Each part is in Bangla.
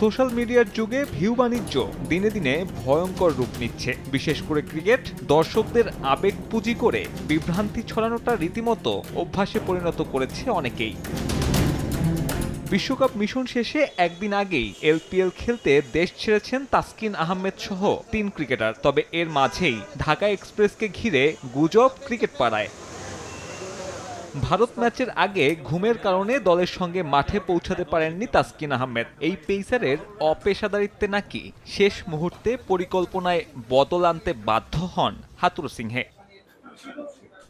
সোশ্যাল মিডিয়ার যুগে ভিউ বাণিজ্য দিনে দিনে ভয়ঙ্কর রূপ নিচ্ছে। বিশেষ করে ক্রিকেট, দর্শকদের আবেগ পুঁজি করে বিভ্রান্তি ছড়ানোটা রীতিমতো অভ্যাসে পরিণত করেছে অনেকেই। বিশ্বকাপ মিশন শেষে একদিন আগেই এলপিএল খেলতে দেশ ছেড়েছেন তাসকিন আহমেদ সহ তিন ক্রিকেটার। তবে এর মাঝেই ঢাকা এক্সপ্রেসকে ঘিরে গুজব ক্রিকেট পাড়ায়। ভারত ম্যাচের আগে ঘুমের কারণে দলের সঙ্গে মাঠে পৌঁছাতে পারেননি তাসকিন আহমেদ। এই পেসারের অপেশাদারিত্বে নাকি শেষ মুহূর্তে পরিকল্পনায় বদল আনতে বাধ্য হন হাতুর সিংহে।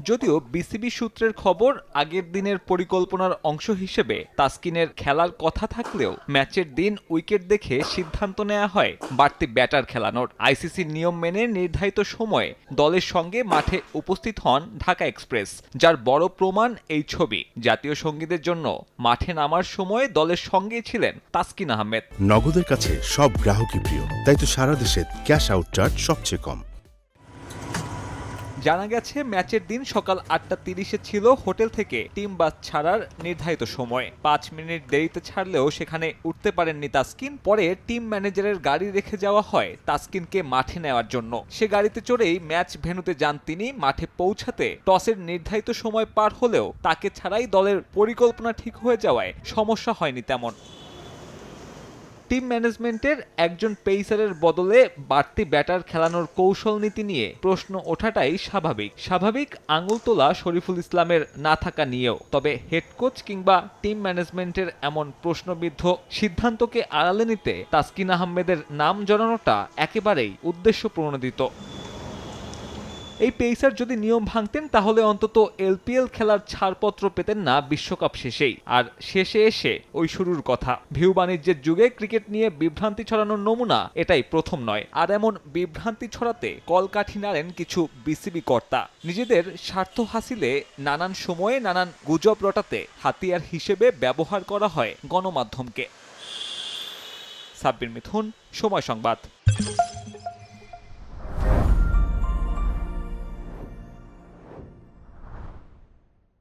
যদিও বিসিবি সূত্রের খবর, আগের দিনের পরিকল্পনার অংশ হিসেবে তাসকিনের খেলার কথা থাকলেও ম্যাচের দিন উইকেট দেখে সিদ্ধান্ত নেওয়া হয় বাড়তি ব্যাটার খেলানোর। আইসিসির নিয়ম মেনে নির্ধারিত সময়ে দলের সঙ্গে মাঠে উপস্থিত হন ঢাকা এক্সপ্রেস, যার বড় প্রমাণ এই ছবি। জাতীয় সঙ্গীদের জন্য মাঠে নামার সময় দলের সঙ্গেই ছিলেন তাসকিন আহমেদ। নগদের কাছে সব গ্রাহকই প্রিয়, তাই তো সারা দেশে ক্যাশ আউট চার্জ সবচেয়ে কম। জানা গেছে, ম্যাচের দিন সকাল আটটা তিরিশে ছিল হোটেল থেকে টিম বাস ছাড়ার নির্ধারিত সময়। পাঁচ মিনিট দেরিতে ছাড়লেও সেখানে উঠতে পারেননি তাসকিন। পরে টিম ম্যানেজারের গাড়ি রেখে যাওয়া হয় তাসকিনকে মাঠে নেওয়ার জন্য। সে গাড়িতে চড়েই ম্যাচ ভেনুতে যান তিনি মাঠে পৌঁছাতে। টসের নির্ধারিত সময় পার হলেও তাকে ছাড়াই দলের পরিকল্পনা ঠিক হয়ে যাওয়ায় সমস্যা হয়নি তেমন। টিম ম্যানেজমেন্টের একজন পেইসারের বদলে বাড়তি ব্যাটার খেলানোর কৌশল নীতি নিয়ে প্রশ্ন ওঠাটাই স্বাভাবিক। স্বাভাবিক আঙুল তোলা শরীফুল ইসলামের না থাকা নিয়েও। তবে হেড কোচ কিংবা টিম ম্যানেজমেন্টের এমন প্রশ্নবিদ্ধ সিদ্ধান্তকে আড়ালে নিতে তাসকিন আহমেদের নাম জড়ানোটা একেবারেই উদ্দেশ্য প্রণোদিত এই পেসার যদি নিয়ম ভাঙতেন, তাহলে অন্তত এলপিএল খেলার ছাড়পত্র পেতেন না বিশ্বকাপ শেষেই। আর শেষে এসে ওই শুরুর কথা। ভিউ বাণিজ্যের যুগে ক্রিকেট নিয়ে বিভ্রান্তি ছড়ানোর নমুনা এটাই প্রথম নয়। আর এমন বিভ্রান্তি ছড়াতে কলকাঠি নাড়েন কিছু বিসিবি কর্তা। নিজেদের স্বার্থ হাসিলে নানান সময়ে নানান গুজব রটাতে হাতিয়ার হিসেবে ব্যবহার করা হয় গণমাধ্যমকে। সাব্বির মিথুন, সময় সংবাদ।